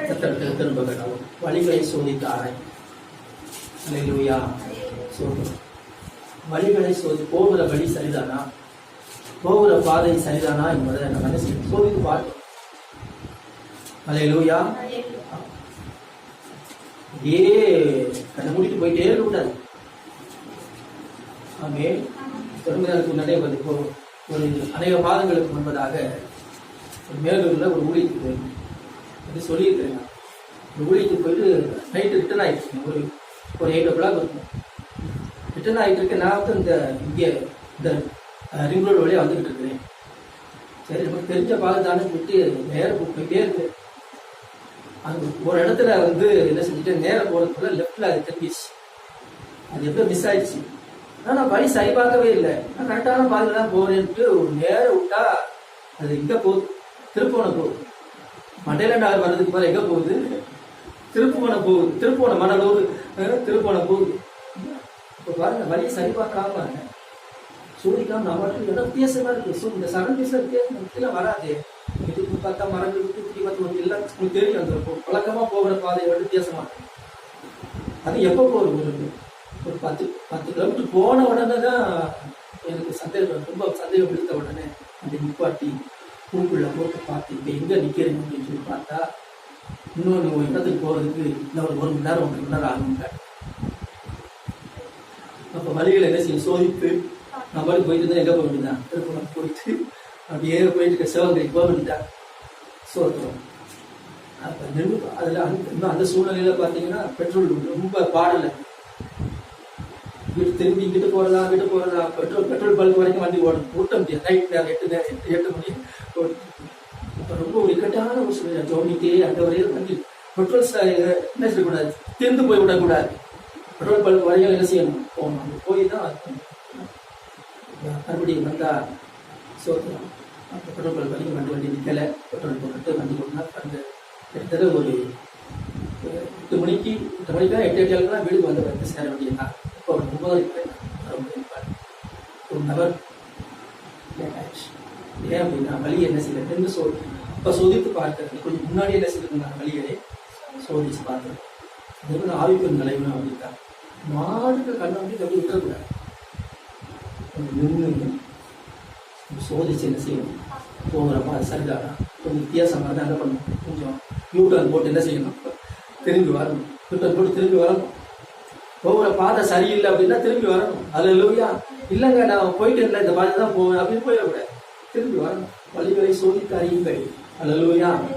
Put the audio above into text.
கத்தர் திரும்ப வழிகளை சோதித்து ஆராய் அல்லேலூயா வழிகளை சோதி போகிற வழி சரிதானா? போகிற பாதை சரிதானா என்பதை நம்ம என்ன செய்யணும்? சோதித்து பார்க்கணும். அலையிலுயா. ஏ கண்ணை மூடிட்டு போயிட்டே இருக்கக்கூடாது ஆமே. தொடங்குறதுக்கு முன்னாடியே வந்து ஒரு அநேக மாதங்களுக்கு முன்பதாக மேலூரில் ஒரு ஊழியத்துக்கு போயிருந்தேன் அது சொல்லியிருக்கிறேன் நான். ஊழிக்கு போயிட்டு நைட்டு ரிட்டர்ன் ஆகிடுச்சு ஒரு ஒரு எயிட் ஓ கிளாக் இருக்கும். ரிட்டர்ன் ஆகிட்டு இருக்கேன் நான் வந்து இந்த இங்கே இந்த ரிங் ரோடு வழியாக வந்துக்கிட்டு இருக்கிறேன். சரி நமக்கு தெரிஞ்ச பாதை தானே விட்டு நேரம் போயிட்டே இருக்கு. அது ஒரு இடத்துல வந்து என்ன செஞ்சுட்டு நேரம் போகிறதுக்குள்ள லெஃப்டில் அது தெரிஞ்சிச்சு அது எப்போ மிஸ் ஆயிடுச்சு. ஆனால் நான் வழி சரி பார்க்கவே இல்லை. நான் கரெக்டான பாதையில் தான் போகிறேன்ட்டு ஒரு நேரம் விட்டா அது எங்க போகுது? திருப்போணம் போகுது. மண்டையில நகர் வர்றதுக்கு மேலே எங்கே போகுது? திருப்புவனம் போகுது. திருப்புவனம் மணலூர் அஹ், போகுது. இப்போ பாருங்க வழி சரி பார்க்காம சூரியக்காம நம்ம மட்டும் என்ன வித்தியாசமா இருக்கு. ஸோ இந்த சடன் பீஸ்ல வித்தியாசம் வித்தியில வராது. இதுக்கு பார்த்தா மரங்கள் விட்டு இப்படி பார்த்து ஒன்று எல்லாம் உங்களுக்கு தெரியும் அந்த வழக்கமாக போகிற பாதை விட வித்தியாசமா இருக்கு. அது எப்போ போகுது ஒரு ஒரு பத்து பத்து கிலோமீட்டர் போன உடனே தான் எனக்கு சந்தேகம் ரொம்ப சந்தேகம் பிடித்த உடனே அந்த நிப்பாட்டி. பூக்குள்ள போட்டு பார்த்து இப்போ எங்க நிற்கிறீங்க அப்படின்னு சொல்லி பார்த்தா இன்னொன்று ஒரு இடத்துக்கு போறதுக்கு இன்னும் ஒரு மணி நேரம் ஒன்றரை மணி நேரம் ஆகுங்க அப்போ வழிகளை என்ன செய்யும் சோதித்து நம்மளுக்கு போயிட்டு இருந்தா எங்க போக வேண்டியதான் திருப்பணம் போயிட்டு அப்படியே போயிட்டு சிவகங்கை போக வேண்டியதான் சோத்துறோம் அப்போ நின்று அதுல அந்த அந்த சூழ்நிலையில பாத்தீங்கன்னா பெட்ரோல் ரொம்ப பாடல. திரும்பி இங்கிட்டு போறதா அங்கிட்டு போறதா பெட்ரோல் பெட்ரோல் பல்க் வரைக்கும் வண்டி ஓடும். ஓட்ட முடியாது நைட் நேரம் எட்டு நேரம் எட்டு எட்டு மணி. ரொம்ப ஒரு இக்கட்டான ஒரு சூழ்நிலை. ஜோமிட்டே அந்த வரையில் வண்டி. பெட்ரோல் என்ன செய்யக்கூடாது திருந்து போய் விடக்கூடாது. பெட்ரோல் பல்க் வரையும் என்ன செய்யணும்? போகணும். அங்கே போய் தான் மறுபடியும் வந்தா சோத்துறோம். பெட்ரோல் பல்க் வரைக்கும் வண்டி வண்டி நிற்கலை பெட்ரோல் போட்டு வண்டி ஓட்டினா அந்த கிட்டத்தட்ட ஒரு எட்டு மணிக்கு எட்டு மணிக்கு தான் எட்டு எட்டு தான் வந்து வந்து சேர வேண்டியதான் இப்போ ஒரு ஒரு நபர் ஏன் அப்படின்னா வழி என்ன செய்யறது ரெண்டு சோ இப்போ சோதித்து பார்க்கறது கொஞ்சம் முன்னாடி என்ன செய்யறது வழிகளை சோதிச்சு பார்க்கறது அதே மாதிரி ஆவிப்பு நிலைமை அப்படித்தான் மாடுக்கு கண்ணை வந்து அப்படி விட்டுறக்கூடாது நின்று சோதிச்சு என்ன செய்யணும் போகிறப்ப அது சரிதானா கொஞ்சம் வித்தியாசமாக தான் என்ன பண்ணணும் கொஞ்சம் நியூட்டன் போட்டு என்ன செய்யணும் திரும்பி வரணும் நியூட்டன் போட்டு திரும்பி வரணும் போகிற பாதை சரியில்லை அப்படின்னா திரும்பி வரணும். அது இல்லையா இல்லைங்க நான் போயிட்டு இருந்தேன் இந்த பாதை தான் போவேன் அப்படின்னு போயிடக்கூடாது. திரும்பி வரணும். வழிகளை சோதித்து அறியுங்கள் அல்லையா